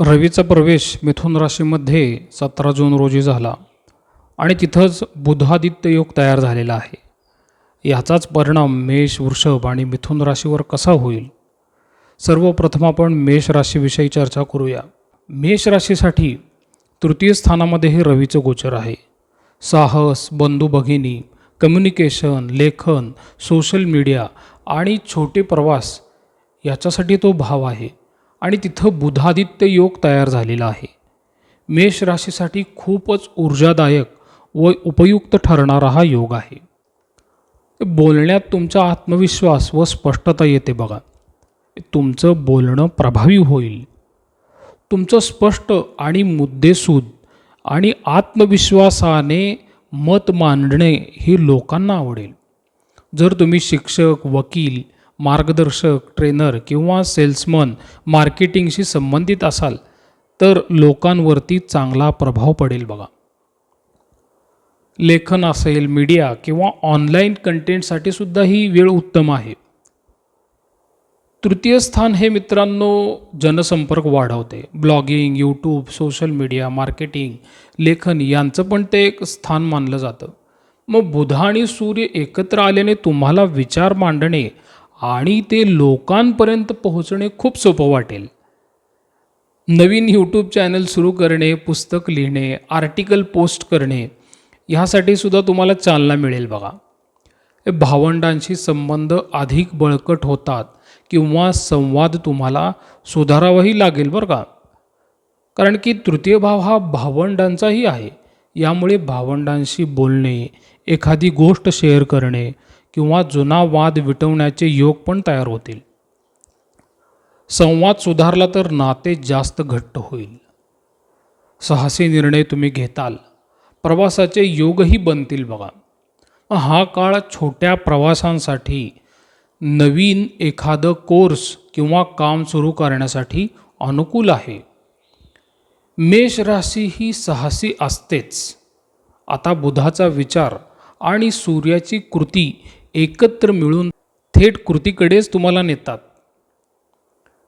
रवीचा प्रवेश मिथुन राशीमध्ये सतरा जून रोजी झाला आणि तिथंच बुधादित्य योग तयार झालेला आहे. याचाच परिणाम मेष वृषभ आणि मिथुन राशीवर कसा होईल? सर्वप्रथम आपण मेष राशीविषयी चर्चा करूया. मेष राशीसाठी तृतीय स्थानामध्ये हे रवीचं गोचर आहे. साहस बंधू भगिनी कम्युनिकेशन लेखन सोशल मीडिया आणि छोटे प्रवास याच्यासाठी तो भाव आहे. आणि तिथं बुधादित्य योग तयार झालेला आहे. मेष राशीसाठी खूपच ऊर्जादायक व उपयुक्त ठरणारा हा योग आहे. बोलण्यात तुमचा आत्मविश्वास व स्पष्टता येते बघा. तुमचं बोलणं प्रभावी होईल. तुमचं स्पष्ट आणि मुद्देसूद आणि आत्मविश्वासाने मत मांडणे हे लोकांना आवडेल. जर तुम्ही शिक्षक वकील मार्गदर्शक ट्रेनर किंवा सेल्समन मार्केटिंगशी संबंधित असाल तर लोकांवरती चांगला प्रभाव पडेल बघा. लेखन असेल मीडिया किंवा ऑनलाईन कंटेंटसाठी सुद्धा ही वेळ उत्तम आहे. तृतीय स्थान हे मित्रांनो जनसंपर्क वाढवते. Blogging YouTube social media marketing लेखन यांचं पण ते एक स्थान मानलं जातं. मग बुध आणि सूर्य एकत्र आल्याने तुम्हाला विचार मांडणे आणि ते लोकांपर्यंत पोहोचणे खूप सोपं वाटेल. नवीन यूट्यूब चॅनल सुरू करणे पुस्तक लिहिणे आर्टिकल पोस्ट करणे ह्यासाठी सुद्धा तुम्हाला चालना मिळेल बघा. भावंडांशी संबंध अधिक बळकट होतात किंवा संवाद तुम्हाला सुधारावाही लागेल बरं का? कारण की तृतीय भाव हा भावंडांचाही आहे. यामुळे भावंडांशी बोलणे एखादी गोष्ट शेअर करणे किंवा जुना वाद विटवण्याचे योग पण तयार होतील. संवाद सुधारला तर नाते जास्त घट्ट होईल. साहसी निर्णय तुम्ही घेताल. प्रवासाचे योगही बनतील बघा. हा काळ छोट्या प्रवासांसाठी नवीन एखादं कोर्स किंवा काम सुरू करण्यासाठी अनुकूल आहे. मेष राशी ही साहसी असतेच. आता बुधाचा विचार आणि सूर्याची कृती एकत्र मिळून थेट कृतीकडेच तुम्हाला नेतात.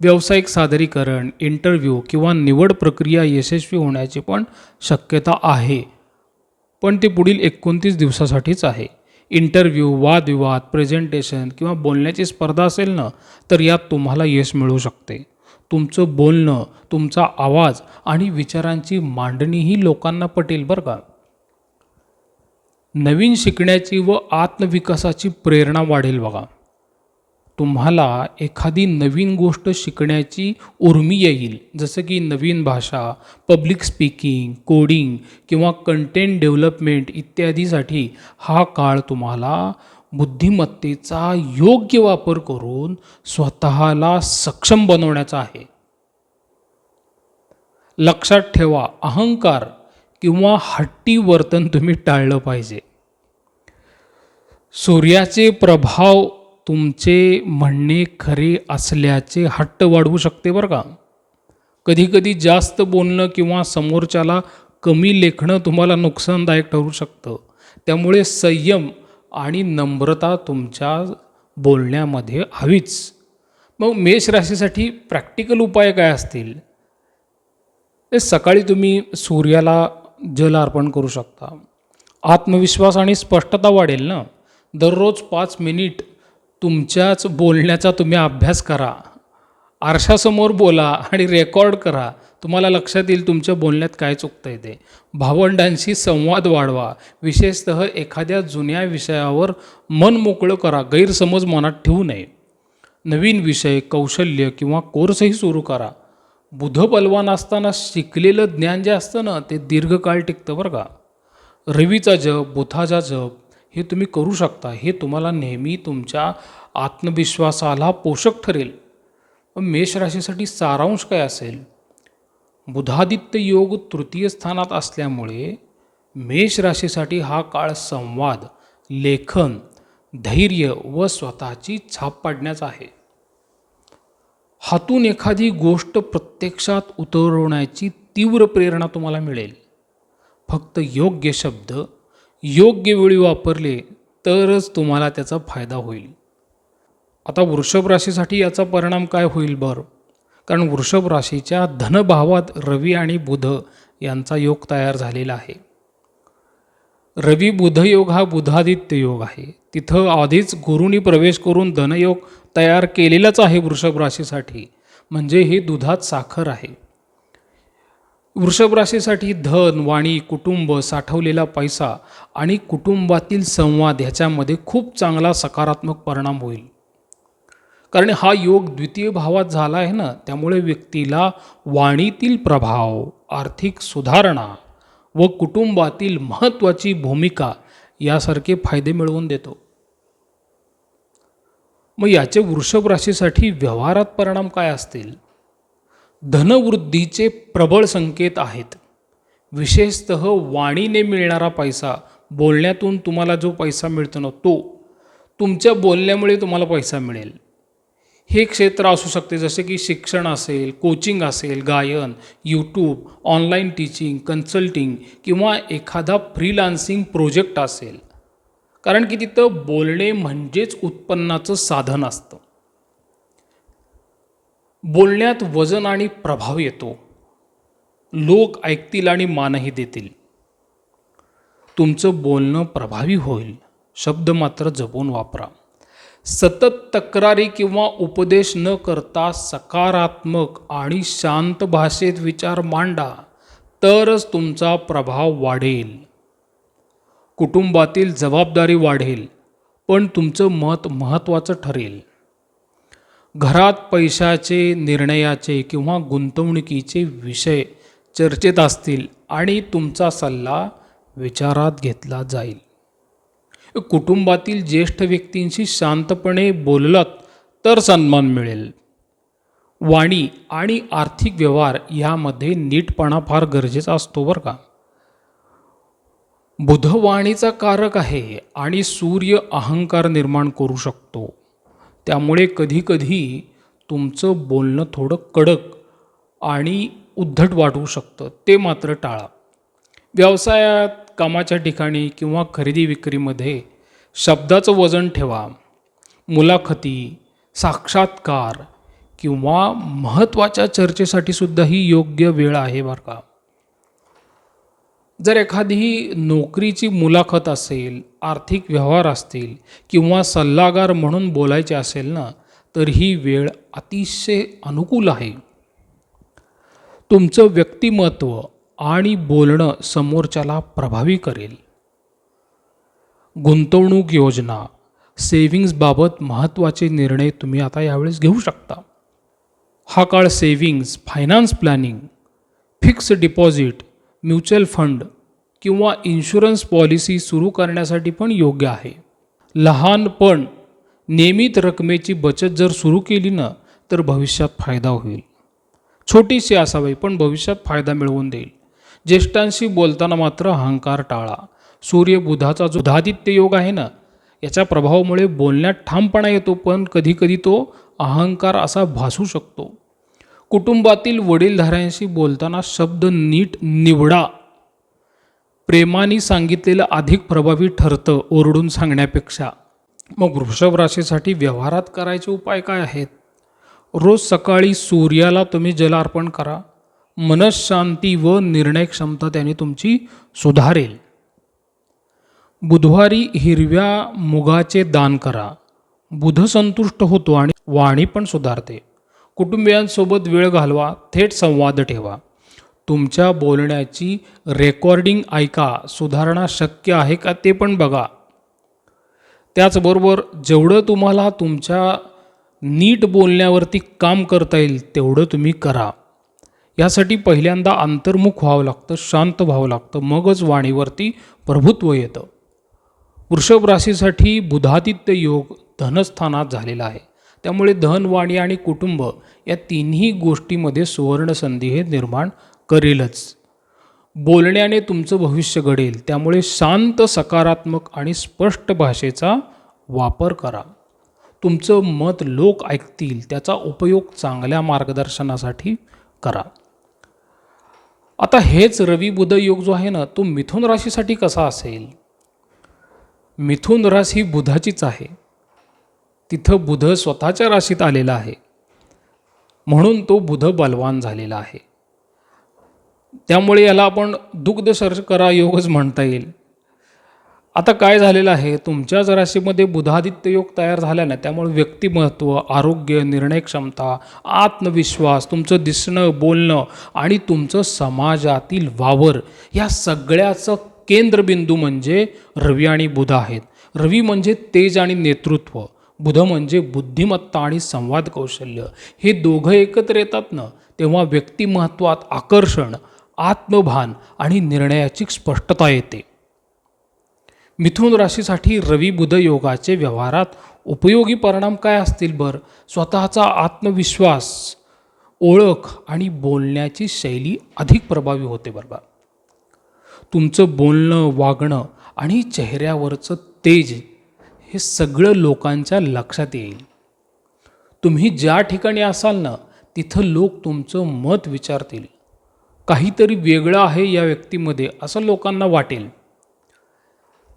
व्यावसायिक सादरीकरण इंटरव्ह्यू किंवा निवड प्रक्रिया यशस्वी होण्याची पण शक्यता आहे. पण ते पुढील एकोणतीस दिवसासाठीच आहे. इंटरव्ह्यू वादविवाद प्रेझेंटेशन किंवा बोलण्याची स्पर्धा असेल ना तर यात तुम्हाला यश मिळू शकते. तुमचं बोलणं तुमचा आवाज आणि विचारांची मांडणीही लोकांना पटेल बरं का? नवीन शिकण्याची व आत्मविकासाची प्रेरणा वाढेल बघा. तुम्हाला एखादी नवीन गोष्ट शिकण्याची उर्मी येईल. जसं की नवीन भाषा पब्लिक स्पीकिंग कोडिंग किंवा कंटेंट डेव्हलपमेंट इत्यादीसाठी हा काळ तुम्हाला बुद्धिमत्तेचा योग्य वापर करून स्वतःला सक्षम बनवण्याचा आहे. लक्षात ठेवा अहंकार किंवा हट्टी वर्तन तुम्ही टाळलं पाहिजे. सूर्याचे प्रभाव तुमचे म्हणणे खरे असल्याचे हट्ट वाढवू शकते बरं का? कधीकधी जास्त बोलणं किंवा समोरच्याला कमी लेखणं तुम्हाला नुकसानदायक ठरू शकतं. त्यामुळे संयम आणि नम्रता तुमच्या बोलण्यामध्ये हवीच. मग मेष राशीसाठी प्रॅक्टिकल उपाय काय असतील? सकाळी तुम्ही सूर्याला जल अर्पण करू शकता. आत्मविश्वास आणि स्पष्टता वाढेल ना? दररोज पाच मिनिट तुमच्याच बोलण्याचा तुम्ही अभ्यास करा. आरशासमोर बोला आणि रेकॉर्ड करा. तुम्हाला लक्षात येईल तुमच्या बोलण्यात काय चुकतं आहे ते. भावंडांशी संवाद वाढवा. विशेषतः एखाद्या जुन्या विषयावर मन मोकळं करा. गैरसमज मनात ठेवू नये. नवीन विषय कौशल्य किंवा कोर्सही सुरू करा. बुध बलवान असताना शिकलेलं ज्ञान जे असतं ना ते दीर्घकाळ टिकतं बरं का. रवीचा जप बुथाचा जप हे तुम्ही करू शकता. हे तुम्हाला नेहमी तुमच्या आत्मविश्वासाला पोषक ठरेल. मेष राशीसाठी सारांश काय असेल? बुधादित्य योग तृतीय स्थानात असल्यामुळे मेष राशीसाठी हा काळ संवाद लेखन धैर्य व स्वतःची छाप पाडण्याचा आहे. हातून एखादी गोष्ट प्रत्यक्षात उतरवण्याची तीव्र प्रेरणा तुम्हाला मिळेल. फक्त योग्य शब्द योग्य वेळी वापरले तरच तुम्हाला त्याचा फायदा होईल. आता वृषभ राशीसाठी याचा परिणाम काय होईल बरं? कारण वृषभ राशीच्या धनभावात रवी आणि बुध यांचा योग तयार झालेला आहे. रवी बुधयोग हा बुधादित्य योग आहे. तिथं आधीच गुरुनी प्रवेश करून धनयोग तयार केलेलाच आहे वृषभ राशीसाठी. म्हणजे हे दुधात साखर आहे. वृषभ राशीसाठी धन वाणी कुटुंब साठवलेला पैसा आणि कुटुंबातील संवाद ह्याच्यामध्ये खूप चांगला सकारात्मक परिणाम होईल. कारण हा योग द्वितीय भावात झाला आहे ना त्यामुळे व्यक्तीला वाणीतील प्रभाव आर्थिक सुधारणा व कुटुंबातील महत्त्वाची भूमिका यासारखे फायदे मिळवून देतो. मग याचे वृषभ राशीसाठी व्यवहारात परिणाम काय असतील? धनवृद्धीचे प्रबळ संकेत आहेत. विशेषत वाणीने मिळणारा पैसा बोलण्यातून तुम्हाला जो पैसा मिळतो ना तो तुमच्या बोलण्यामुळे तुम्हाला पैसा मिळेल. हे क्षेत्र असू शकते जसे की शिक्षण असेल कोचिंग असेल गायन यूट्यूब ऑनलाईन टीचिंग कन्सल्टिंग किंवा एखादा फ्रीलान्सिंग प्रोजेक्ट असेल. कारण की तिथं बोलणे म्हणजेच उत्पन्नाचं साधन असतं. बोलण्यात वजन आणि प्रभाव येतो. लोक ऐकतील आणि मानही देतील. तुमचं बोलणं प्रभावी होईल. शब्द मात्र जपून वापरा. सतत तक्रारी किंवा उपदेश न करता सकारात्मक आणि शांत भाषेत विचार मांडा तरच तुमचा प्रभाव वाढेल. कुटुंबातील जबाबदारी वाढेल पण तुमचं मत महत्त्वाचं ठरेल. घरात पैशाचे निर्णयाचे किंवा गुंतवणुकीचे विषय चर्चेत असतील आणि तुमचा सल्ला विचारात घेतला जाईल. कुटुंबातील ज्येष्ठ व्यक्तींशी शांतपणे बोललात तर सन्मान मिळेल. वाणी आणि आर्थिक व्यवहार यामध्ये नीटपणा फार गरजेचा असतो बरं का. बुधवाणीचा कारक आहे आणि सूर्य अहंकार निर्माण करू शकतो. त्यामुळे कधीकधी तुमचं बोलणं थोडं कडक आणि उद्धट वाटू शकतं ते मात्र टाळा. व्यवसायात कामाच्या ठिकाणी किंवा खरेदी विक्रीमध्ये शब्दाचं वजन ठेवा. मुलाखती साक्षात्कार किंवा महत्त्वाच्या चर्चेसाठी सुद्धा ही योग्य वेळ आहे बरं का. जर एखादी नोकरीची मुलाखत असेल आर्थिक व्यवहार असतील किंवा सल्लागार म्हणून बोलायचे असेल ना तर ही वेळ अतिशय अनुकूल आहे. तुमचं व्यक्तिमत्व आणि बोलणं समोरच्याला प्रभावी करेल. गुंतवणूक योजना सेविंग्सबाबत महत्त्वाचे निर्णय तुम्ही आता यावेळेस घेऊ शकता. हा काळ savings finance planning fix deposit mutual fund किंवा इन्शुरन्स पॉलिसी सुरू करण्यासाठी पण योग्य आहे. लहानपण नियमित रकमेची बचत जर सुरू केली ना तर भविष्यात फायदा होईल. छोटीशी असावी पण भविष्यात फायदा मिळवून देईल. ज्येष्ठांशी बोलताना मात्र अहंकार टाळा. सूर्य बुधाचा जो धादित्य योग आहे ना याच्या प्रभावामुळे बोलण्यात ठामपणा येतो पण कधीकधी तो अहंकार असा भासू शकतो. कुटुंबातील वडीलधाऱ्यांशी बोलताना शब्द नीट निवडा. प्रेमाने सांगितलेलं अधिक प्रभावी ठरतं ओरडून सांगण्यापेक्षा. मग वृषभ राशीसाठी व्यवहारात करायचे उपाय काय आहेत? रोज सकाळी सूर्याला तुम्ही जल अर्पण करा. मनशांती व निर्णय क्षमता त्याने तुमची सुधारेल. बुधवारी हिरव्या मुगाचे दान करा. बुध संतुष्ट होतो आणि वाणी पण सुधारते. कुटुंबियांसोबत वेळ घालवा थेट संवाद ठेवा. तुमच्या बोलण्याची रेकॉर्डिंग ऐका सुधारणा शक्य आहे का ते पण बघा. त्याचबरोबर जेवढं तुम्हाला तुमच्या नीट बोलण्यावरती काम करता येईल तेवढं तुम्ही करा. यासाठी पहिल्यांदा अंतर्मुख व्हावं लागतं शांत व्हावं लागतं मगच वाणीवरती प्रभुत्व येतं. वृषभ राशीसाठी बुधादित्य योग धनस्थानात झालेला आहे. त्यामुळे धन वाणी आणि कुटुंब या तिन्ही गोष्टीमध्ये सुवर्ण संधी हे निर्माण करेलच. बोलण्याने तुमचं भविष्य घडेल. त्यामुळे शांत सकारात्मक आणि स्पष्ट भाषेचा वापर करा. तुमचं मत लोक ऐकतील त्याचा उपयोग चांगल्या मार्गदर्शनासाठी करा. आता हेच रवी बुध योग जो आहे ना तो मिथुन राशीसाठी कसा असेल? मिथुन रास ही बुधाचीच आहे. तिथं बुध स्वतःच्या राशीत आलेला आहे. म्हणून तो बुध बलवान झालेला आहे. त्यामुळे याला आपण दुग्ध शर्करा योगच म्हणता येईल. आता काय झालेलं आहे? तुमच्या राशीमध्ये बुधादित्य योग तयार झाल्यानं त्यामुळे व्यक्तिमत्व आरोग्य निर्णय क्षमता आत्मविश्वास तुमचं दिसणं बोलणं आणि तुमचं समाजातील वावर या सगळ्याचं केंद्रबिंदू म्हणजे रवी आणि बुध आहेत. रवी म्हणजे तेज आणि नेतृत्व बुध म्हणजे बुद्धिमत्ता आणि संवाद कौशल्य. हे दोघं एकत्र येतात ना तेव्हा व्यक्तिमत्वात आकर्षण आत्मभान आणि निर्णयाची स्पष्टता येते. मिथुन राशीसाठी रवी बुध योगाचे व्यवहारात उपयोगी परिणाम काय असतील बर? स्वतःचा आत्मविश्वास ओळख आणि बोलण्याची शैली अधिक प्रभावी होते बरं तुमचं बोलणं वागणं आणि चेहऱ्यावरचं तेज हे सगळं लोकांच्या लक्षात येईल. तुम्ही ज्या ठिकाणी असाल ना तिथं लोक तुमचं मत विचारतील. काहीतरी वेगळं आहे या व्यक्तीमध्ये असं लोकांना वाटेल.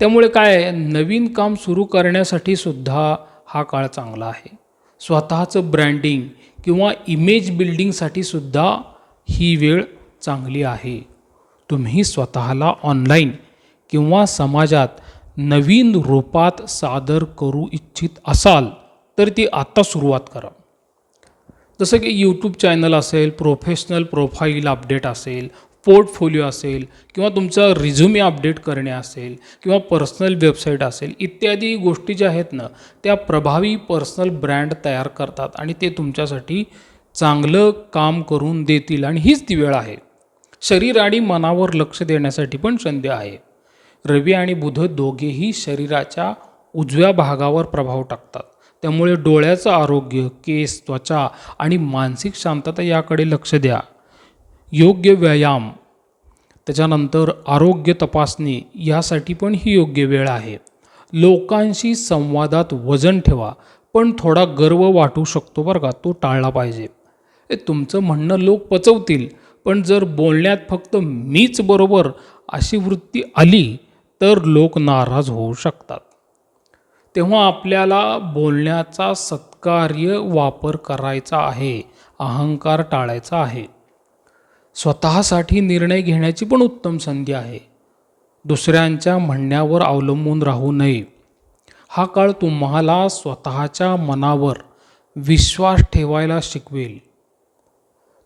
त्यामुळे काय आहे नवीन काम सुरू करण्यासाठी सुद्धा हा काळ चांगला आहे. स्वतःचं ब्रँडिंग किंवा इमेज बिल्डिंगसाठी सुद्धा ही वेळ चांगली आहे. तुम्ही स्वतःला ऑनलाईन किंवा समाजात नवीन रूपात सादर करू इच्छित असाल तर ती आत्ता सुरुवात करा. जसं की यूट्यूब चॅनल असेल प्रोफेशनल प्रोफाईल अपडेट असेल पोर्टफोलिओ असेल किंवा तुमचा रिझ्युमे अपडेट करणे असेल किंवा पर्सनल वेबसाईट असेल इत्यादी गोष्टी ज्या आहेत ना त्या प्रभावी पर्सनल ब्रँड तयार करतात आणि ते तुमच्यासाठी चांगलं काम करून देतील आणि हीच ती वेळ आहे. शरीर आणि मनावर लक्ष देण्यासाठी पण संधी आहे. रवी आणि बुध दोघेही शरीराच्या उजव्या भागावर प्रभाव टाकतात. त्यामुळे डोळ्याचं आरोग्य केस त्वचा आणि मानसिक शांतता याकडे लक्ष द्या. योग्य व्यायाम त्याच्यानंतर आरोग्य तपासणी यासाठी पण ही योग्य वेळ आहे. लोकांशी संवादात वजन ठेवा पण थोडा गर्व वाटू शकतो बरं का तो टाळला पाहिजे. ए तुमचं म्हणणं लोक पचवतील पण जर बोलण्यात फक्त मीच बरोबर अशी वृत्ती आली तर लोक नाराज होऊ शकतात. तेव्हा आपल्याला बोलण्याचा सत्कार्य वापर करायचा आहे अहंकार टाळायचा आहे. स्वतःसाठी निर्णय घेण्याची पण उत्तम संधी आहे. दुसऱ्यांच्या म्हणण्यावर अवलंबून राहू नये. हा काळ तुम्हाला स्वतःच्या मनावर विश्वास ठेवायला शिकवेल.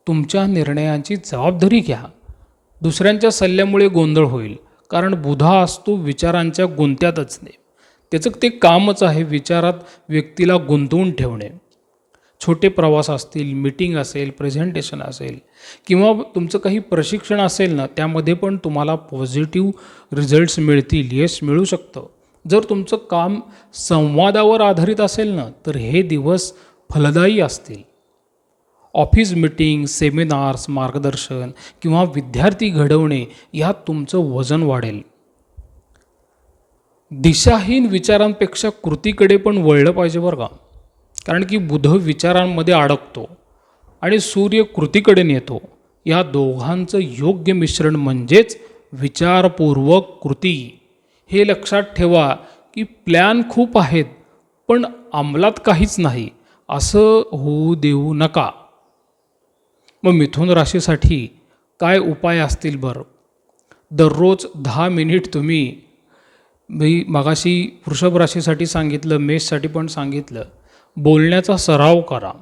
तुमच्या निर्णयांची जबाबदारी घ्या. दुसऱ्यांच्या सल्ल्यामुळे गोंधळ होईल. कारण बुधा असतो विचारांच्या गुंत्यातच नाही. त्याचं ते कामच आहे विचारात व्यक्तीला गुंतवून ठेवणे. छोटे प्रवास असतील मीटिंग असेल प्रेझेंटेशन असेल किंवा तुमचं काही प्रशिक्षण असेल ना त्यामध्ये पण तुम्हाला पॉझिटिव्ह रिझल्ट्स मिळतील यश मिळू शकतं. जर तुमचं काम संवादावर आधारित असेल ना तर हे दिवस फलदायी असतील. ऑफिस मीटिंग सेमिनार्स मार्गदर्शन किंवा विद्यार्थी घडवणे यात तुमचं वजन वाढेल. दिशाहीन विचारांपेक्षा कृतीकडे पण वळलं पाहिजे बरं का. कारण की बुध विचारांमध्ये अडकतो आणि सूर्य कृतीकडे नेतो. या दोघांचं योग्य मिश्रण म्हणजेच विचारपूर्वक कृती. हे लक्षात ठेवा की प्लॅन खूप आहेत पण अंमलात काहीच नाही. असं होऊ देऊ नका. मग मिथुन राशीसाठी काय उपाय असतील बरं? दररोज दहा मिनिट तुम्ही मी मगाशी वृषभ राशीसाठी सांगितलं मेषसाठी पण सांगितलं. बोलण्याचा सराव करा.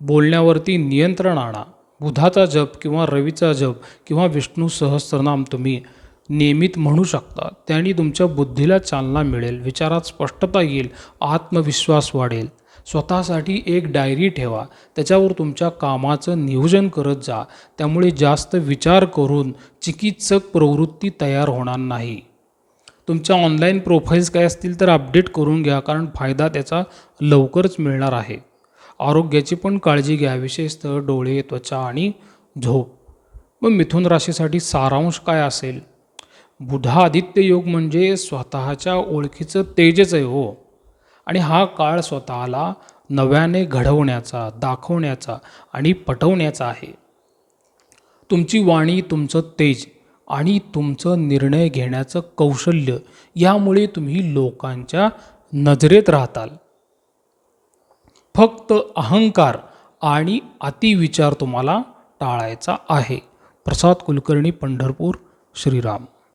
बोलण्यावरती नियंत्रण आणा. बुधाचा जप किंवा रवीचा जप किंवा विष्णू सहस्रनाम तुम्ही नियमित म्हणू शकता. त्याने तुमच्या बुद्धीला चालना मिळेल. विचारात स्पष्टता येईल. आत्मविश्वास वाढेल. स्वतःसाठी एक डायरी ठेवा. त्याच्यावर तुमच्या कामाचं नियोजन करत जा. त्यामुळे जास्त विचार करून चिकित्सक प्रवृत्ती तयार होणार नाही. तुमच्या ऑनलाईन प्रोफाईल्स काय असतील तर अपडेट करून घ्या कारण फायदा त्याचा लवकरच मिळणार आहे. आरोग्याची पण काळजी घ्या विशेषतः डोळे त्वचा आणि झोप. मग मिथुन राशीसाठी सारांश काय असेल? बुधा आदित्य योग म्हणजे स्वतःच्या ओळखीचं तेजच आहे हो. आणि हा काळ स्वतःला नव्याने घडवण्याचा दाखवण्याचा आणि पटवण्याचा आहे. तुमची वाणी तुमचं तेज आणि तुमचं निर्णय घेण्याचं कौशल्य यामुळे तुम्ही लोकांच्या नजरेत राहताल. फक्त अहंकार आणि अतिविचार तुम्हाला टाळायचा आहे. प्रसाद कुलकर्णी पंढरपूर श्रीराम.